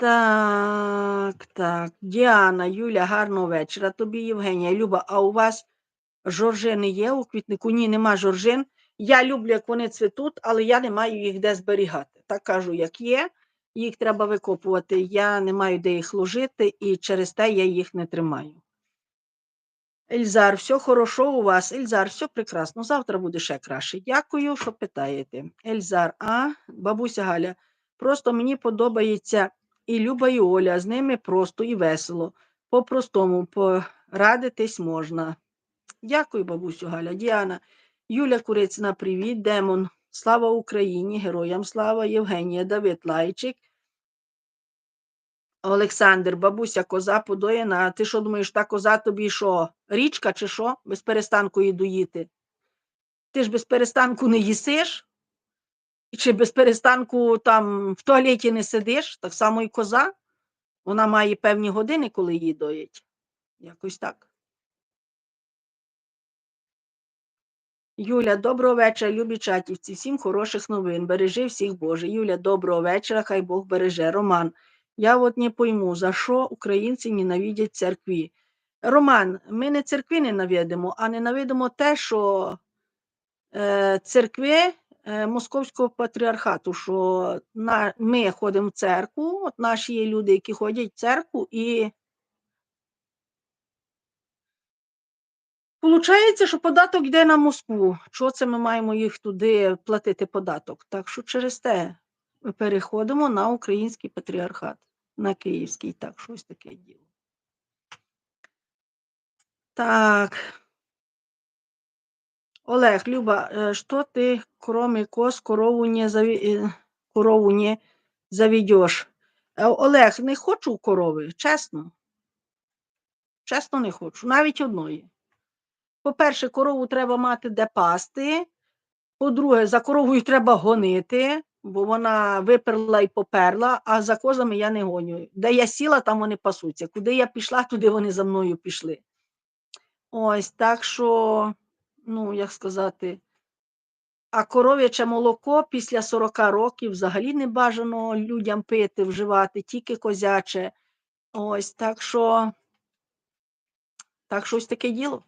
Так, так. Діана, Юля, гарного вечора. Тобі, Євгенія, Люба, а у вас жоржини є у квітнику? Ні, нема жоржин. Я люблю, як вони цвітуть, але я не маю їх де зберігати. Так кажу, як є, їх треба викопувати. Я не маю де їх ложити, і через те я їх не тримаю. Ельзар, все хорошо у вас. Ельзар, все прекрасно. Завтра буде ще краще. Дякую, що питаєте. Ельзар, а бабуся Галя, просто мені подобається і Люба, і Оля. З ними просто і весело. По-простому порадитись можна. Дякую, бабусю Галя. Діана, Юля Курицина, привіт, Демон. Слава Україні, героям слава, Євгенія, Давид Лайчик. Олександр, бабуся, коза подоєна. Ти що думаєш, та коза тобі що? Річка чи що? Без перестанку її доїти? Ти ж без перестанку не їсиш? Чи без перестанку там в туалеті не сидиш? Так само і коза. Вона має певні години, коли її доїть. Якось так. Юля, доброго вечора, любі чатівці. Всім хороших новин. Бережи всіх Боже. Юля, доброго вечора, хай Бог береже. Роман. Я от не пойму, за що українці ненавидять церкві. Роман, ми не церкви ненавидимо, а ненавидимо те, що е, церкви Московського патріархату, що на, ми ходимо в церкву, от наші є люди, які ходять в церкву, і Получається, що податок йде на Москву. Чого це ми маємо їх туди платити податок? Так що через те ми переходимо на український патріархат, на київський, так, щось таке діло. Так. Олег, Люба, е, що ти, кроме коз, корову не, заві... е, корову не заведеш? Е, Олег, не хочу корови, чесно. Чесно, не хочу, навіть одної. По-перше, корову треба мати де пасти. По-друге, за коровою треба гонити, бо вона виперла і поперла, а за козами я не гоню. Де я сіла, там вони пасуться. Куди я пішла, туди вони за мною пішли. Ось так що, ну, як сказати, а коров'яче молоко після 40 років взагалі не бажано людям пити, вживати, тільки козяче. Ось так що, так що ось таке діло.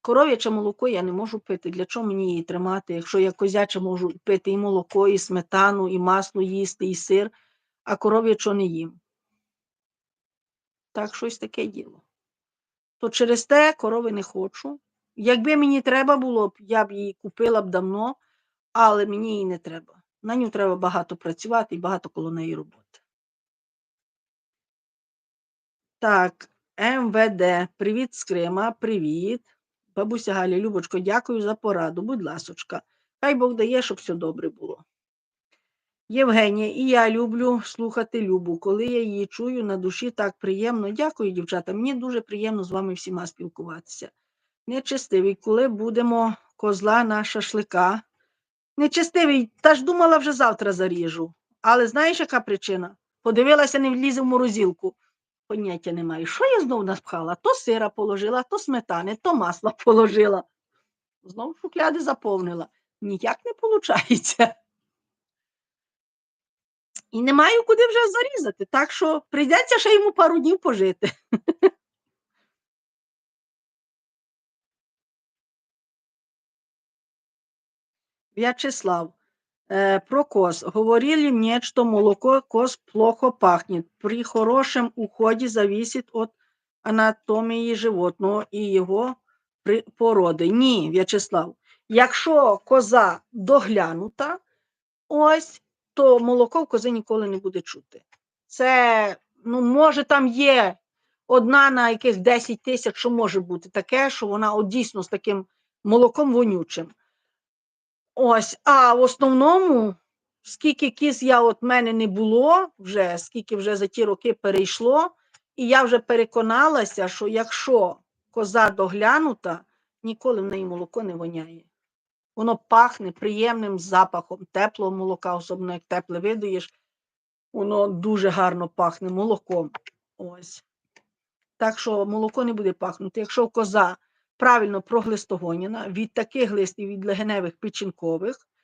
Коров'яче молоко я не можу пити. Для чого мені її тримати? Якщо я козяче можу пити і молоко, і сметану, і масло їсти, і сир, а коров'ячо не їм. Так щось таке діло. То через те корови не хочу. Якби мені треба було б, я б її купила б давно, але мені її не треба. На ню треба багато працювати і багато коло неї роботи. Так, МВД. Привіт з Крима, привіт. Бабуся Галя, Любочко, дякую за пораду, будь ласочка. Хай Бог дає, щоб все добре було. Євгенія, і я люблю слухати Любу. Коли я її чую на душі так приємно. Дякую, дівчата. Мені дуже приємно з вами всіма спілкуватися. Нечестивий, коли будемо козла на шашлика. Нечестивий, та ж думала, вже завтра заріжу. Але знаєш, яка причина? Подивилася, не влізе в морозилку. Поняття немає. Що я знов напхала? То сира положила, то сметани, то масла положила. Знов шухляди заповнила. Ніяк не виходить. І не маю куди вже зарізати, так що прийдеться ще йому пару днів пожити. Вячеслав, э, про коз. Говорили мне, что молоко коз плохо пахнет. При хорошем уходе зависит от анатомії животного і його породи. Ні, В'ячеслав. Якщо коза доглянута, ось, то молоко в кози ніколи не буде чути. Це, ну, може, там є одна на яких 10 тисяч, що може бути таке, що вона от дійсно з таким молоком вонючим. Ось, а в основному, скільки кіз я от мене не було, вже скільки вже за ті роки перейшло, і я вже переконалася, що якщо коза доглянута, ніколи в неї молоко не воняє. Воно пахне приємним запахом теплого молока, особливо як тепле видаєш, воно дуже гарно пахне молоком. Ось. Так що молоко не буде пахнути. Якщо коза правильно проглистогоніна, від таких листів, від легеневих печінкових,